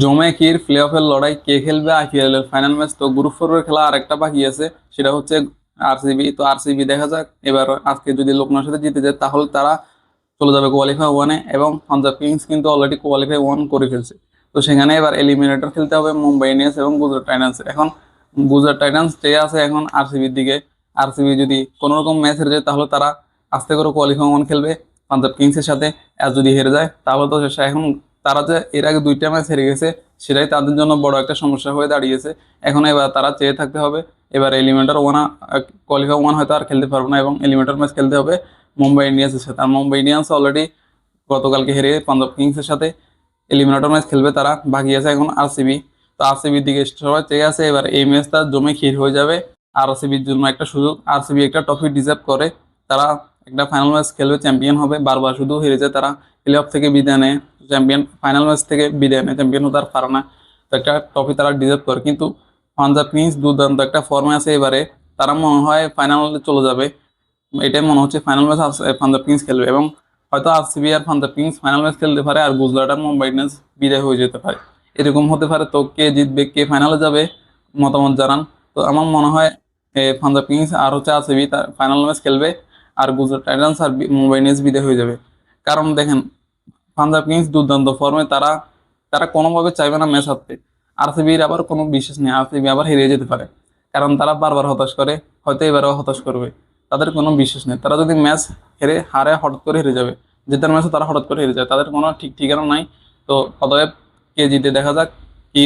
জোমেকির play অফের লড়াই কে খেলবে? আইপিএল এর ফাইনাল ম্যাচ তো গ্রুপ ফোরের খেলা আরেকটা বাকি আছে, সেটা হচ্ছে আরসিবি তো আরসিবি দেখা যাক, এবার আজকে যদি লোকনার সাথে জিতে যায়, তাহলে তারা চলে যাবে কোয়ালিফাই ওয়ানে এবং পাঞ্জাব কিংস কিন্তু অলরেডি কোয়ালিফাই ওয়ান করে ফেলছে। তো সেখানে এবার এলিমিনেটর খেলতে হবে মুম্বাই ইন্ডিয়ান্স এবং গুজরাট টাইটান্স এখন গুজরাট টাইটান্স চেয়ে আছে এখন আরসিবির দিকে। আরসিবি যদি কোনো রকম ম্যাচ হেরে যায়, তাহলে তারা আস্তে করে কোয়ালিফাই ওয়ান খেলবে পাঞ্জাব কিংসের সাথে। আর যদি হেরে যায়, তাহলে তো। এখন তারা যে এর আগে দুইটা ম্যাচ হেরে গেছে, সেটাই তাদের জন্য বড় একটা সমস্যা হয়ে দাঁড়িয়েছে। এখন এবার তারা চেয়ে থাকতে হবে, এবার এলিমেন্টার ওয়ান কোয়ালিফাই ওয়ান হয়তো আর খেলতে পারবে না এবং এলিমেন্টার ম্যাচ খেলতে হবে মুম্বাই ইন্ডিয়ান্সের সাথে। আর মুম্বাই ইন্ডিয়ান্স অলরেডি গতকালকে হেরে পাঞ্জাব কিংসের সাথে এলিমিনেটর ম্যাচ খেলবে তারা, বাকি আছে এখন আরসিবি তো আরসিবির দিকে সবাই চেয়ে আছে, এবার এই ম্যাচটা জমে ক্ষীর হয়ে যাবে। আর আরসিবির জন্য একটা সুযোগ আরসিবি একটা ট্রফি ডিজার্ভ করে, তারা একটা ফাইনাল ম্যাচ খেলবে চ্যাম্পিয়ন হবে, বারবার শুধু হেরে যায় তারা প্লে অফ থেকে বিদায় নেয়। চ্যাম্পিয়ন ফাইনাল ম্যাচ থেকে বিদায় নেয় চ্যাম্পিয়ন হতে আর পারে না। তো একটা ট্রফি তারা ডিজার্ভ করে। কিন্তু পাঞ্জাব কিংস দুর্দান্ত একটা ফর্মে আছে এবারে। তারা মনে হয় ফাইনালে চলে যাবে। এটাই মনে হচ্ছে ফাইনাল ম্যাচ পাঞ্জাব কিংস খেলবে। এবং হয়তো আরসিবি আর পাঞ্জাব কিংস ফাইনাল ম্যাচ খেলতে পারে, আর গুজরাট আর মুম্বাই ইন্ডিয়ান্স বিদায় হয়ে যেতে পারে। এরকম হতে পারে। তো কে জিতবে, কে ফাইনালে যাবে, মতামত জানান। তো আমার মনে হয় পাঞ্জাব কিংস আর হচ্ছে আরসিবি তার ফাইনাল ম্যাচ খেলবে। আর গুজরাট টাইটান্স আর মুম্বাই ইন্ডিয়ান্স বিদায় হয়ে যাবে। কারণ দেখেন, পাঞ্জাব কিংস দুর্দান্ত ফর্মে তারা তারা কোনোভাবে চাইবে না ম্যাচ হারতে। আরসিবির আবার কোনো বিশ্বাস নেই, আরসিবি আবার হেরিয়ে যেতে পারে। কারণ তারা বারবার হতাশ করে, হয়তো এবারেও হতাশ করবে। তাদের কোনো বিশ্বাস নেই। তারা যদি ম্যাচ হেরে, হারে হঠাৎ করে হেরে যাবে জেতার ম্যাচে তারা হঠাৎ করে হেরে যায় তাদের কোনো ঠিক ঠিকানা নাই। তো অতএব কে জিতে দেখা যাক, কি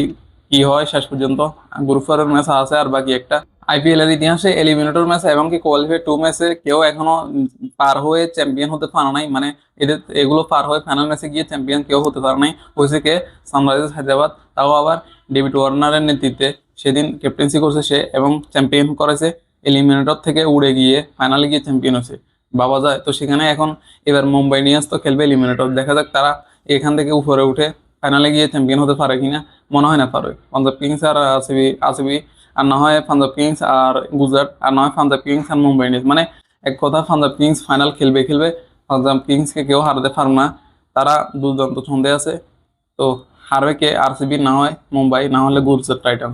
কি হয় শেষ পর্যন্ত। গ্রুপ ফোরের ম্যাচ আছে আর বাকি একটা। আইপিএল এর ইতিহাসে এলিমিনেটর ম্যাচ এবং কি কোয়ালিফাই টু ম্যাচে কেউ এখনও পার হয়ে চ্যাম্পিয়ন হতে পারে নাই। মানে এদের এগুলো পার হয়ে ফাইনাল ম্যাচে গিয়ে চ্যাম্পিয়ন কেউ হতে পারে নাই। হয়েছে কে? সানরাইজার্স হায়দ্রাবাদ। তাও আবার ডেভিড ওয়ার্নারের নেতৃত্বে সেদিন ক্যাপ্টেন্সি করছে সে এবং চ্যাম্পিয়ন করেছে। এলিমিনেটর থেকে উড়ে গিয়ে ফাইনালে গিয়ে চ্যাম্পিয়ন হয়েছে। বাবা যায়। তো সেখানে এখন এবার মুম্বাই ইন্ডিয়ান্স তো খেলবে এলিমিনেটর দেখা যাক তারা এখান থেকে উপরে উঠে ফাইনালে গিয়ে চ্যাম্পিয়ন হতে পারে কিনা। মনে হয় না পারবে পাঞ্জাব কিংস আর আরসিবি আরসিবি আর না হয় পাঞ্জাব কিংস আর গুজরাট আর না হয় পাঞ্জাব কিংস আর মুম্বাই ইন্ডিয়ান্স মানে এক কথা পাঞ্জাব কিংস ফাইনাল খেলবে খেলবে। পাঞ্জাব কিংসকে কেউ হারাতে পারবে না। তারা দুর্দান্ত ছন্দে আছে। তো হারবে কে? আর আরসিবি না হয় মুম্বাই না হলে গুজরাট টাইটান